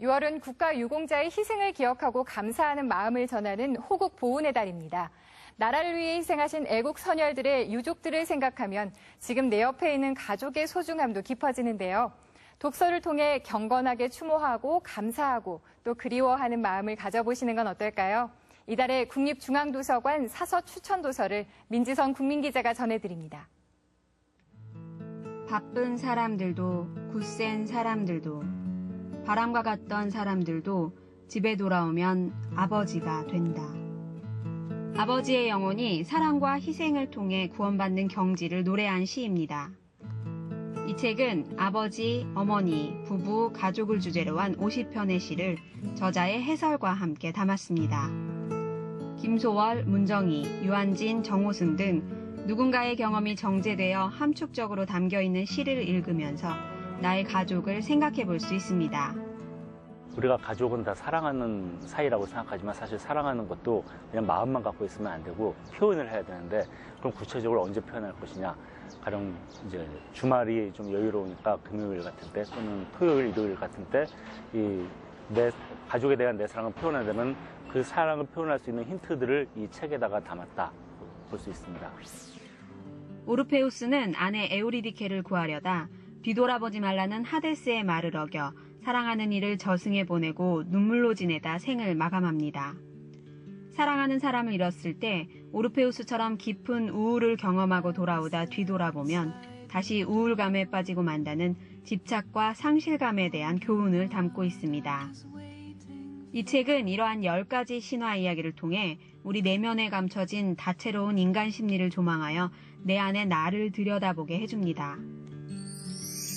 6월은 국가 유공자의 희생을 기억하고 감사하는 마음을 전하는 호국 보훈의 달입니다. 나라를 위해 희생하신 애국 선열들의 유족들을 생각하면 지금 내 옆에 있는 가족의 소중함도 깊어지는데요. 독서를 통해 경건하게 추모하고 감사하고 또 그리워하는 마음을 가져보시는 건 어떨까요? 이달의 국립중앙도서관 사서 추천 도서를 민지선 국민기자가 전해드립니다. 바쁜 사람들도 굳센 사람들도 바람과 같던 사람들도 집에 돌아오면 아버지가 된다. 아버지의 영혼이 사랑과 희생을 통해 구원받는 경지를 노래한 시입니다. 이 책은 아버지, 어머니, 부부, 가족을 주제로 한 50편의 시를 저자의 해설과 함께 담았습니다. 김소월, 문정희, 유한진, 정호승 등 누군가의 경험이 정제되어 함축적으로 담겨 있는 시를 읽으면서 나의 가족을 생각해 볼 수 있습니다. 우리가 가족은 다 사랑하는 사이라고 생각하지만 사실 사랑하는 것도 그냥 마음만 갖고 있으면 안 되고 표현을 해야 되는데 그럼 구체적으로 언제 표현할 것이냐 가령 이제 주말이 좀 여유로우니까 금요일 같은 때 또는 토요일 일요일 같은 때 이 내 가족에 대한 내 사랑을 표현하려면 그 사랑을 표현할 수 있는 힌트들을 이 책에다가 담았다 볼 수 있습니다. 오르페우스는 아내 에우리디케를 구하려다 뒤돌아보지 말라는 하데스의 말을 어겨 사랑하는 이를 저승에 보내고 눈물로 지내다 생을 마감합니다. 사랑하는 사람을 잃었을 때 오르페우스처럼 깊은 우울을 경험하고 돌아오다 뒤돌아보면 다시 우울감에 빠지고 만다는 집착과 상실감에 대한 교훈을 담고 있습니다. 이 책은 이러한 10가지 신화 이야기를 통해 우리 내면에 감춰진 다채로운 인간 심리를 조망하여 내 안의 나를 들여다보게 해줍니다.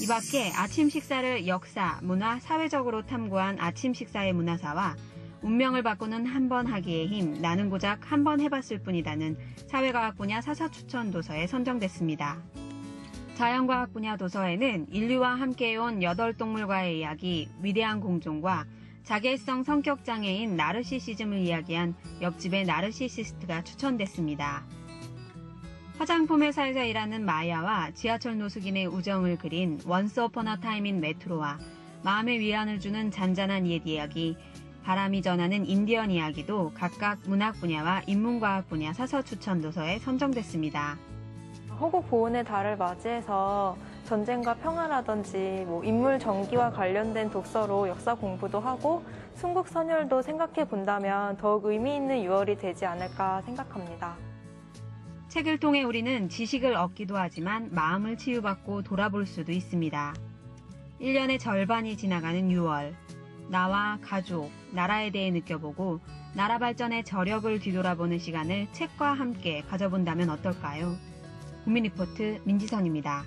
이 밖에 아침 식사를 역사, 문화, 사회적으로 탐구한 아침 식사의 문화사와 운명을 바꾸는 한 번 하기의 힘, 나는 고작 한 번 해봤을 뿐이다는 사회과학 분야 사서 추천 도서에 선정됐습니다. 자연과학 분야 도서에는 인류와 함께해온 8동물과의 이야기, 위대한 공존과 자괴성 성격 장애인 나르시시즘을 이야기한 옆집의 나르시시스트가 추천됐습니다. 화장품 회사에서 일하는 마야와 지하철 노숙인의 우정을 그린 원스 어퍼 너 타임 인 메트로와 마음의 위안을 주는 잔잔한 옛 이야기, 바람이 전하는 인디언 이야기도 각각 문학 분야와 인문과학 분야 사서 추천 도서에 선정됐습니다. 호국 보훈의 달을 맞이해서 전쟁과 평화라든지 뭐 인물 전기와 관련된 독서로 역사 공부도 하고 순국 선열도 생각해 본다면 더욱 의미 있는 6월이 되지 않을까 생각합니다. 책을 통해 우리는 지식을 얻기도 하지만 마음을 치유받고 돌아볼 수도 있습니다. 1년의 절반이 지나가는 6월. 나와 가족, 나라에 대해 느껴보고 나라 발전의 저력을 뒤돌아보는 시간을 책과 함께 가져본다면 어떨까요? 국민리포트 민지선입니다.